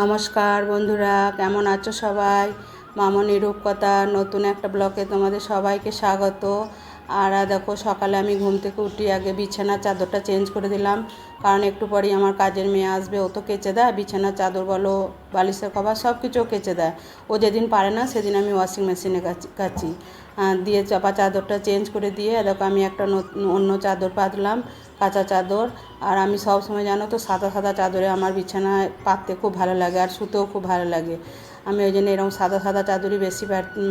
নমস্কার বন্ধুরা, কেমন আছো সবাই? মামনি রূপকথা, নতুন একটা ব্লকে তোমাদের সবাইকে স্বাগত। আর দেখো, সকালে আমি ঘুম থেকে উঠি, আগে বিছানার চাদরটা চেঞ্জ করে দিলাম। কারণ একটু পরেই আমার কাজের মেয়ে আসবে, ও তো কেচে দেয়। বিছানার চাদর বলো, বালিশের কভার সব কিছু ও কেচে দেয়। ও যেদিন পারে না, সেদিন আমি ওয়াশিং মেশিনে কাচি দিয়ে চাপা চাদরটা চেঞ্জ করে দিয়ে, দেখো, আমি একটা অন্য চাদর পাতলাম। কাঁচা চাদর। আর আমি সব সময় জানো তো, সাদা সাদা চাদরে আমার বিছানায় পাততে খুব ভালো লাগে আর শুতেও খুব ভালো লাগে। আমি ওই জন্য এরকম সাদা সাদা চাদরই বেশি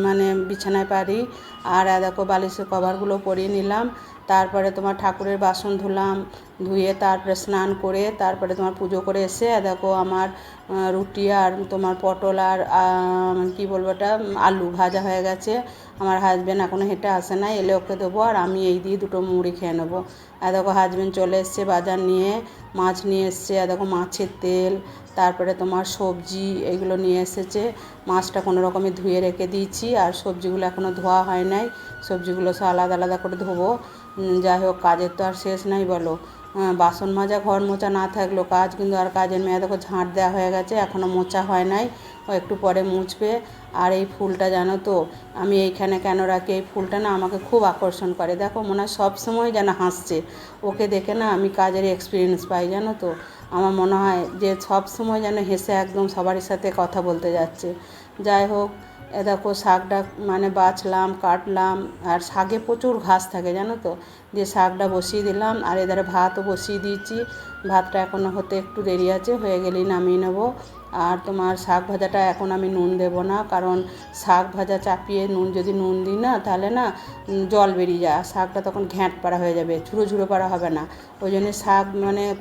মানে বিছানায় পারি। আর এ দেখো বালিশের কভারগুলো পরিয়ে নিলাম। তারপরে তোমার ঠাকুরের বাসন ধুলাম, ধুয়ে তারপরে স্নান করে তারপরে তোমার পুজো করে এসে দেখো আমার রুটি আর তোমার পটল আর কি বলব ওটা আলু ভাজা হয়ে গেছে। আমার হাজব্যান্ড এখনও হেঁটে আসে নাই, এলে ওকে দেবো আর আমি এই দিয়ে দুটো মুড়ি খেয়ে নেব। আর দেখো হাজব্যান্ড চলে এসছে বাজার নিয়ে, মাছ নিয়ে এসছে, আর দেখো মাছের তেল, তারপরে তোমার সবজি এগুলো নিয়ে এসেছে। মাছটা কোনো রকমে ধুয়ে রেখে দিয়েছি, আর সবজিগুলো এখনও ধোয়া হয় নাই, সবজিগুলো সব আলাদা আলাদা করে ধোবো। যাই হোক, কাজের তো আর শেষ নাই বলো। বাসন মাজা, ঘর মোচা না থাকলেও কাজ কিন্তু আর কাজের মেয়ে দেখো ঝাঁট দেওয়া হয়ে গেছে এখনও মোচা হয় নাই। একটু পরে মুছবে। আর এই ফুলটা জানো তো, আমি এইখানে কেন রাখি? এই ফুলটা না আমাকে খুব আকর্ষণ করে। দেখো, মনে হয় সবসময় যেন হাসছে। ওকে দেখে না আমি কাজের এক্সপিরিয়েন্স পাই, জানো তো? আমার মনে হয় যে সব সময় যেন হেসে একদম সবারই সাথে কথা বলতে যাচ্ছে। যাই হোক, এ দেখো, শাকটা মানে বাছলাম, কাটলাম, আর শাকে প্রচুর ঘাস থাকে, জানো তো? দিয়ে শাকটা বসিয়ে দিলাম, আর এধারে ভাতও বসিয়ে দিয়েছি। ভাতটা এখনও হতে একটু দেরি আছে, হয়ে গেলেই নামিয়ে নেব। আর তোমার শাক ভাজাটা এখন আমি নুন দেবো না, কারণ শাক ভাজা চাপিয়ে নুন যদি নুন দিই না, তাহলে না জল বেরিয়ে যায়। আর শাকটা তখন ঘ্যাঁট পাড়া হয়ে যাবে, ঝুড়ো ঝুড়ো পাড়া হবে না। ওই জন্য শাক মানে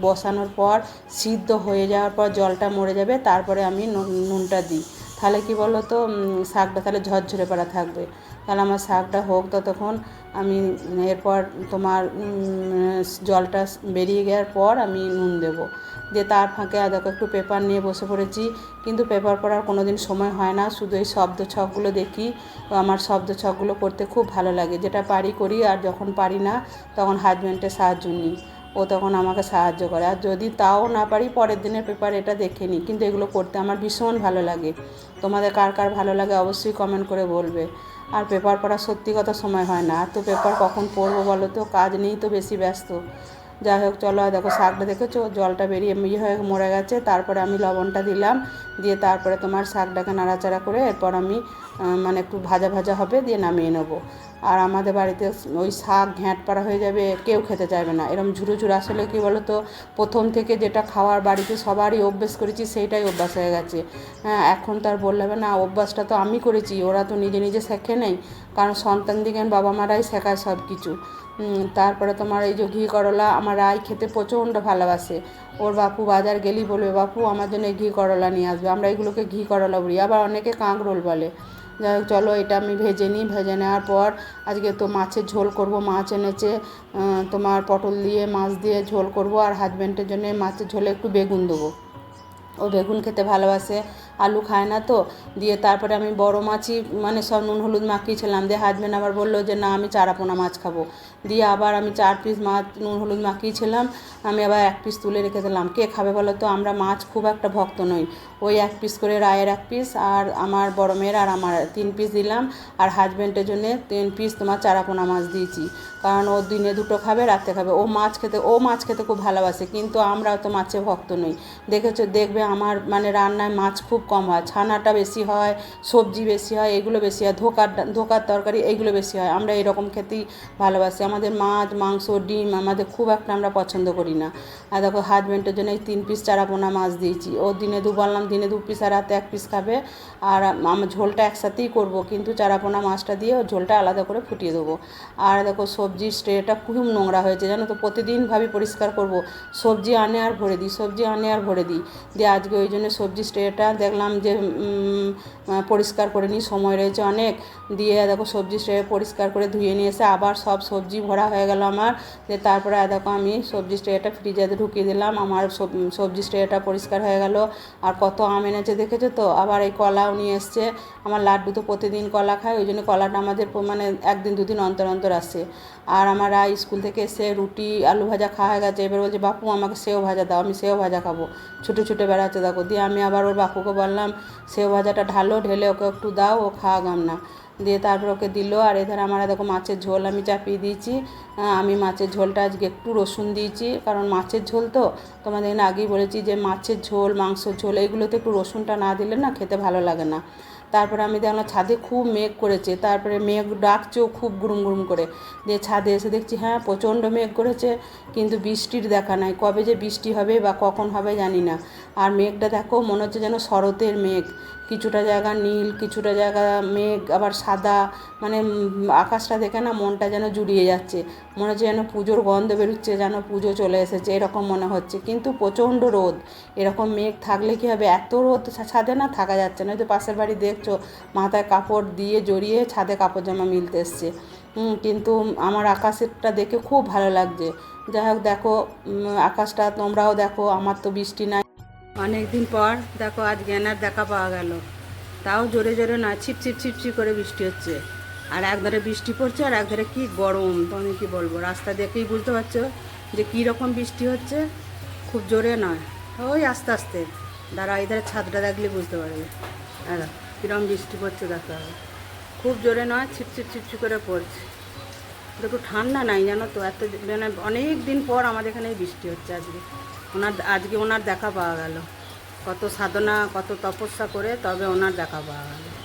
বসানোর পর, সিদ্ধ হয়ে যাওয়ার পর জলটা মরে যাবে, তারপরে আমি নুন- নুনটা দিই। তাহলে কি বলো তো শাকটা তাহলে ঝরঝরে পাড়া থাকবে। তাহলে আমার শাকটা হোক ততক্ষণ আমি এরপর তোমার জলটা বেরিয়ে যাওয়ার পর আমি নুন দেবো। দিয়ে তার ফাঁকে দেখো একটু পেপার নিয়ে বসে পড়েছি, কিন্তু পেপার পড়ার কোনো দিন সময় হয় না, শুধু এই শব্দ ছকগুলো দেখি। আমার শব্দ ছকগুলো করতে খুব ভালো লাগে, যেটা পারি করি আর যখন পারি না, তখন হাজব্যান্ডের সাহায্য নিই। ও তখন আমাকে সাহায্য করে। আর যদি তাও না পারি, পরের দিনের পেপার এটা দেখে নিই, কিন্তু এগুলো করতে আমার ভীষণ ভালো লাগে। তোমাদের কার কার ভালো লাগে অবশ্যই কমেন্ট করে বলবে। আর পেপার পড়া সত্যি কথা সময় হয় না। আর তো পেপার কখন পড়ব বলো তো? কাজ নেই তো বেশি ব্যস্ত। যাই হোক, চলো দেখো, শাকটা দেখেছ? জলটা বেরিয়ে ইয়ে হয়ে মরে গেছে। তারপরে আমি লবণটা দিলাম। দিয়ে তারপরে তোমার শাকটাকে নাড়াচাড়া করে এরপর আমি মানে একটু ভাজা ভাজা হবে, দিয়ে নামিয়ে নেব। আর আমাদের বাড়িতে ওই শাক ঘ্যাঁট পাড়া হয়ে যাবে, কেউ খেতে চাইবে না। এরকম ঝুরো আসলে কী বলো তো প্রথম থেকে যেটা খাওয়ার বাড়িতে সবারই অভ্যেস করেছি, সেইটাই অভ্যাস হয়ে গেছে। হ্যাঁ এখন তো আর বললে হবে না, অভ্যাসটা তো আমি করেছি, ওরা তো নিজে নিজে শেখে নেই, কারণ সন্তান দিকে বাবা মারাই শেখায় সব কিছু তারপরে তোমার এই যে ঘি করলা, আমার রায় খেতে প্রচণ্ড ভালোবাসে। ওর বাপু বাজার গেলেই বলবে, বাপু, আমার জন্য ঘি করলা নিয়ে আসবে। আমরা এগুলোকে ঘি করলা বলি, আবার অনেকে কাঁকরোল বলে। যাই হোক, চলো এটা আমি ভেজে নিই, ভেজে নেওয়ার পর আজকে তো মাছের ঝোল করব, মাছ এনেছে তোমার পটল দিয়ে, মাছ দিয়ে ঝোল করব আর হাজব্যান্ডের জন্য মাছের ঝোলে একটু বেগুন দেবো। ও বেগুন খেতে ভালোবাসে আলু খায় না তো, দিয়ে তারপরে আমি বড় মাছই মানে সব নুন হলুদ মাখিয়েছিলাম। দিয়ে হাজব্যান্ড আবার বলল যে, না, আমি চারাপোনা মাছ খাব। দিয়ে আবার আমি চার পিস মাছ, নুন হলুদ মাখিয়েছিলাম। আমি আবার এক পিস তুলে রেখে দিলাম। কে খাবে বলো তো? আমরা মাছ খুব একটা ভক্ত নই। ওই এক পিস করে রায়ের এক পিস আর আমার বড় মেয়ের আর আমার তিন পিস দিলাম। আর হাজব্যান্ডের জন্য তিন পিস তোমার চারাপোনা মাছ দিয়েছি। কারণ ও দিনে দুটো খাবে, রাতে খাবে। ও মাছ খেতে, ও মাছ খেতে খুব ভালোবাসে, কিন্তু আমরা তো মাছে ভক্ত নই। দেখেছ, দেখবে আমার মানে রান্নায় মাছ খুব কম হয়, ছানাটা বেশি হয়, সবজি বেশি হয়, এগুলো বেশি হয়, ধোকার ধোকার তরকারি এইগুলো বেশি হয়। আমরা এরকম খেতেই ভালোবাসি। আমাদের মাছ, মাংস, ডিম আমাদের খুব একটা আমরা পছন্দ করি না। আর দেখো হাজব্যান্ডের জন্য এই তিন পিস চারাপোনা মাছ দিয়েছি। ও দিনে দু বললাম, দিনে দু পিস আর রাতে এক পিস খাবে। আর আমার ঝোলটা একসাথেই করব, কিন্তু চারাপোনা মাছটা দিয়ে ও ঝোলটা আলাদা করে ফুটিয়ে দেবো। আর দেখো সবজির স্ট্রেটা খুব নোংরা হয়েছে, জানো তো? প্রতিদিন ভাবি পরিষ্কার করব, সবজি আনে আর ভরে দিই, সবজি আনে আর ভরে দিই। দিয়ে আজকে ওই জন্য সবজি স্ট্রেটা দেখলাম যে পরিষ্কার করে নিই, সময় রয়েছে অনেক। দিয়ে দেখো সবজি স্ট্রে পরিষ্কার করে ধুয়ে নিয়ে এসে আবার সব সবজি ভরা হয়ে গেল আমার। দিয়ে তারপরে দেখো আমি সবজি স্ট্রেটা ফ্রিজে ঢুকিয়ে দিলাম, আমার সব- সবজি স্ট্রেটা পরিষ্কার হয়ে গেল। আর কত আম এনেছে দেখেছ তো? আবার এই কলাও নিয়ে এসছে। আমার লাড্ডু তো প্রতিদিন কলা খায়, ওই জন্য কলাটা আমাদের মানে একদিন দুদিন অন্তর অন্তর আসে। আর আমার রায় স্কুল থেকে এসে রুটি, আলু ভাজা খাওয়া গেছে। এবার বলছে, বাপু, আমাকে সেও ভাজা দাও, আমি সেও ভাজা খাব। ছুটে ছুটে বেড়াচ্ছে দেখো। দিয়ে আমি আবার ওর বাপুকে বললাম, সেও ভাজাটা ঢালো, ঢেলে ওকে একটু দাও, ও খাওয়া গাম না দিয়ে তারপর ওকে দিল, আর এধারে আমার দেখো মাছের ঝোল আমি চাপিয়ে দিয়েছি। আমি মাছের ঝোলটা আজকে একটু রসুন দিয়েছি, কারণ মাছের ঝোল তো। তোমাদের আগেই বলেছি যে মাছের ঝোল, মাংসর ঝোল, এইগুলোতে একটু রসুনটা না দিলে না খেতে ভালো লাগে না। তারপরে আমি দেখলাম ছাদে খুব মেঘ করেছে, তারপরে মেঘ ডাকছেও খুব গুরুম গুরুম করে। দিয়ে ছাদে এসে দেখছি হ্যাঁ প্রচণ্ড মেঘ করেছে, কিন্তু বৃষ্টির দেখা নাই, কবে যে বৃষ্টি হবে বা কখন হবে জানি না। আর মেঘটা দেখো, মনে হচ্ছে যেন শরতের মেঘ। কিছুটা জায়গা নীল, কিছুটা জায়গা মেঘ, আবার সাদা মানে আকাশটা দেখে না মনটা যেন জুড়িয়ে যাচ্ছে। মনে হচ্ছে যেন পুজোর গন্ধ বেরোচ্ছে, যেন পুজো চলে এসেছে, এরকম মনে হচ্ছে। কিন্তু প্রচণ্ড রোদ, এরকম মেঘ থাকলে কি হবে? এত রোদ, ছাদে না থাকা যাচ্ছে না ওই তো পাশের বাড়ি দেখছ মাথায় কাপড় দিয়ে জড়িয়ে ছাদে কাপড় জামা মিলতে এসছে। কিন্তু আমার আকাশেরটা দেখে খুব ভালো লাগছে। যাই হোক, দেখো আকাশটা তোমরাও দেখো, আমার তো বৃষ্টি নাই। অনেক দিন পর দেখো, আজ জ্ঞানার দেখা পাওয়া গেল। তাও জোরে জোরে না, ছিপ ছিপ ছিপ ছিপ করে বৃষ্টি হচ্ছে। আর একধারে বৃষ্টি পড়ছে আর একধারে কি গরম তুমি কি বলব? রাস্তা দেখেই বুঝতে পারছ যে কী রকম বৃষ্টি হচ্ছে। খুব জোরে নয়, ওই আস্তে আস্তে। দাঁড়া এধারে ছাদটা দেখলে বুঝতে পারবে। হ্যাঁ কীরকম বৃষ্টি পড়ছে দেখতে হবে খুব জোরে নয় ছিপছিপ ছিপছি ছিপ ছিপ করে পড়ছে। দেখো, ঠান্ডা নাই জানো তো, এত মানে অনেক দিন পর আমাদের এখানে বৃষ্টি হচ্ছে আজকে। ওনার আজকে ওনার দেখা পাওয়া গেল। কত সাধনা, কত তপস্যা করে তবে ওনার দেখা পাওয়া গেল।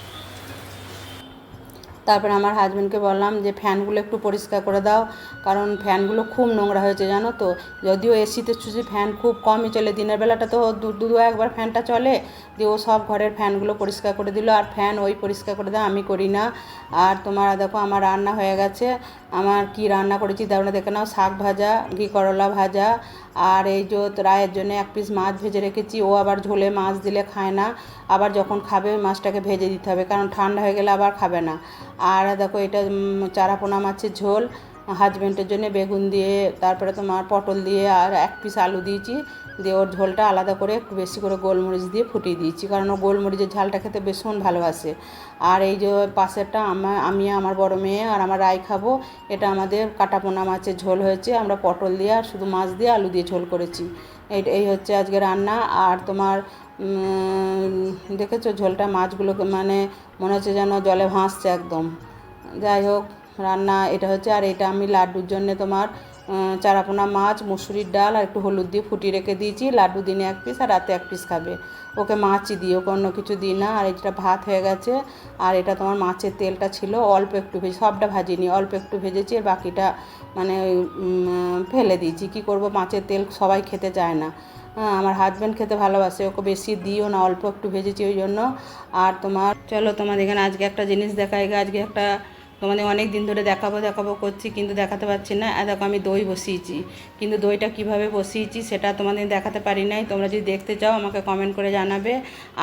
তারপরে আমার হাজব্যান্ডকে বললাম যে, ফ্যানগুলো একটু পরিষ্কার করে দাও, কারণ ফ্যানগুলো খুব নোংরা হয়েছে, জানো তো। যদিও এসিতে শুধু ফ্যান খুব কমই চলে। দিনের বেলাটা তো দু দু একবার ফ্যানটা চলে দিয়ে ও সব ঘরের ফ্যানগুলো পরিষ্কার করে দিল। আর ফ্যান ওই পরিষ্কার করে দেয় আমি করি না। আর তোমার, দেখো, আমার রান্না হয়ে গেছে। আমার কি রান্না করেছি তারপরে দেখে নাও, শাক ভাজা, ঘি করলা ভাজা আর এই যে রায়ের জন্য এক পিস মাছ ভেজে রেখেছি, ও আবার ঝোলে মাছ দিলে খায় না। আবার যখন খাবে, মাছটাকে ভেজে দিতে হবে, কারণ ঠান্ডা হয়ে গেলে আবার খাবে না। আর দেখো এটা চারাপোনা মাছের ঝোল। হাজব্যান্ডের জন্য বেগুন দিয়ে, তারপরে তোমার পটল দিয়ে আর এক পিস আলু দিয়েছি। দিয়ে ওর ঝোলটা আলাদা করে একটু বেশি করে গোলমরিচ দিয়ে ফুটিয়ে দিয়েছি। কারণ ও গোলমরিচের ঝালটা খেতে ভীষণ ভালোবাসে। আর এই যে পাশেরটা আমার আমি আমার বড় মেয়ে আর আমার রাই খাব, এটা আমাদের কাটাপোনা মাছের ঝোল হয়েছে। আমরা পটল দিয়ে আর শুধু মাছ দিয়ে আলু দিয়ে ঝোল করেছি। এই এই হচ্ছে আজকে রান্না। আর তোমার দেখেছ ঝোলটা মাছগুলোকে মানে মনে হচ্ছে যেন জলে ভাসছে একদম। যাই হোক রান্না এটা হচ্ছে আর এটা আমি লাড্ডুর জন্য তোমার চারাপোনা মাছ মুসুরির ডাল আর একটু হলুদ দিয়ে ফুটিয়ে রেখে দিয়েছি। লাড্ডু দিনে এক পিস আর রাতে এক পিস খাবে। ওকে মাছই দিই ওকে অন্য কিছু দিই না। আর এটা ভাত হয়ে গেছে আর এটা তোমার মাছের তেলটা ছিল অল্প একটু ভেজে সবটা ভাজিনি অল্প একটু ভেজেছি আর বাকিটা মানে ফেলে দিয়েছি। কী করব মাছের তেল সবাই খেতে চায় না। হ্যাঁ আমার হাজব্যান্ড খেতে ভালোবাসে ওকে বেশি দিও না অল্প একটু ভেজেছি ওই জন্য। আর তোমার চলো তোমাদের এখানে আজকে একটা জিনিস দেখাই গে, আজকে একটা তোমাদের অনেক দিন ধরে দেখাবো দেখাবো করছি কিন্তু দেখাতে পারছি না। আর দেখো আমি দই বসিয়েছি। কিন্তু দইটা কীভাবে বসিয়েছি সেটা তোমাদের দেখাতে পারি নাই। তোমরা যদি দেখতে চাও আমাকে কমেন্ট করে জানাবে।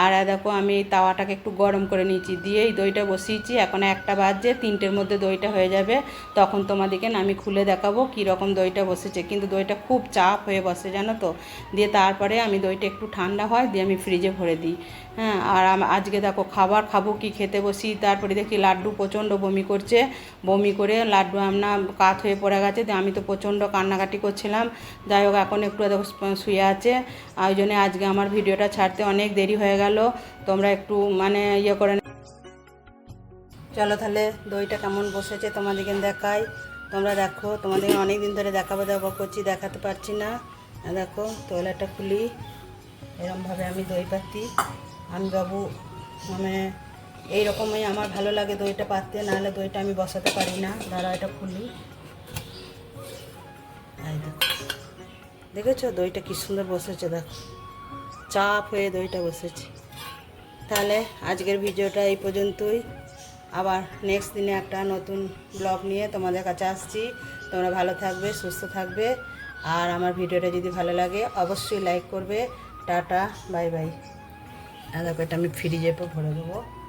আর দেখো আমি এই তাওয়াটাকে একটু গরম করে নিয়েছি। দিয়ে এই দইটা বসিয়েছি। এখন একটা বাজছে তিনটের মধ্যে দইটা হয়ে যাবে। তখন তোমাদেরকে আমি খুলে দেখাবো কী রকম দইটা বসেছে। কিন্তু দইটা খুব চাপ হয়ে বসে, জানো তো? দিয়ে তারপরে আমি দইটা একটু ঠান্ডা হয়, দিয়ে আমি ফ্রিজে ভরে দিই। হ্যাঁ আর আজকে দেখো খাবার খাব কি খেতে বসি? তারপরে দেখি লাড্ডু প্রচণ্ড বমি করছে। বমি করে লাড্ডু আমনা কাত হয়ে পড়ে গেছে। দিয়ে আমি তো প্রচণ্ড কান্নাকাটি করছিলাম। যাই হোক, এখন একটু শুয়ে আছে। ওই জন্য আজকে আমার ভিডিওটা ছাড়তে অনেক দেরি হয়ে গেল। তোমরা একটু মানে ইয়ে করে চলো তাহলে, দইটা কেমন বসেছে তোমাদেরকে দেখাই। তোমরা দেখো তোমাদের অনেক দিন ধরে দেখাবো দেখাবো, করছি, দেখাতে পারছি না। দেখো তোলাটা খুলি। এরমভাবে আমি দই পাতি আমি বাবু মানে এইরকমই আমার ভালো লাগে দইটা পাততে, নাহলে দইটা আমি বসাতে পারি না। দাঁড়া, এটা খুলি। এই দেখো। দেখেছ? দইটা কি সুন্দর বসেছে, দেখো। চাপ হয়ে দইটা বসেছে। তাহলে আজকের ভিডিওটা এই পর্যন্তই। আবার নেক্সট দিনে একটা নতুন ব্লগ নিয়ে তোমাদের কাছে আসছি। তোমরা ভালো থাকবে, সুস্থ থাকবে। আর আমার ভিডিওটা যদি ভালো লাগে, অবশ্যই লাইক করবে। টাটা বাই বাই দেখো, এটা আমি ফ্রিজে ভরে দেবো।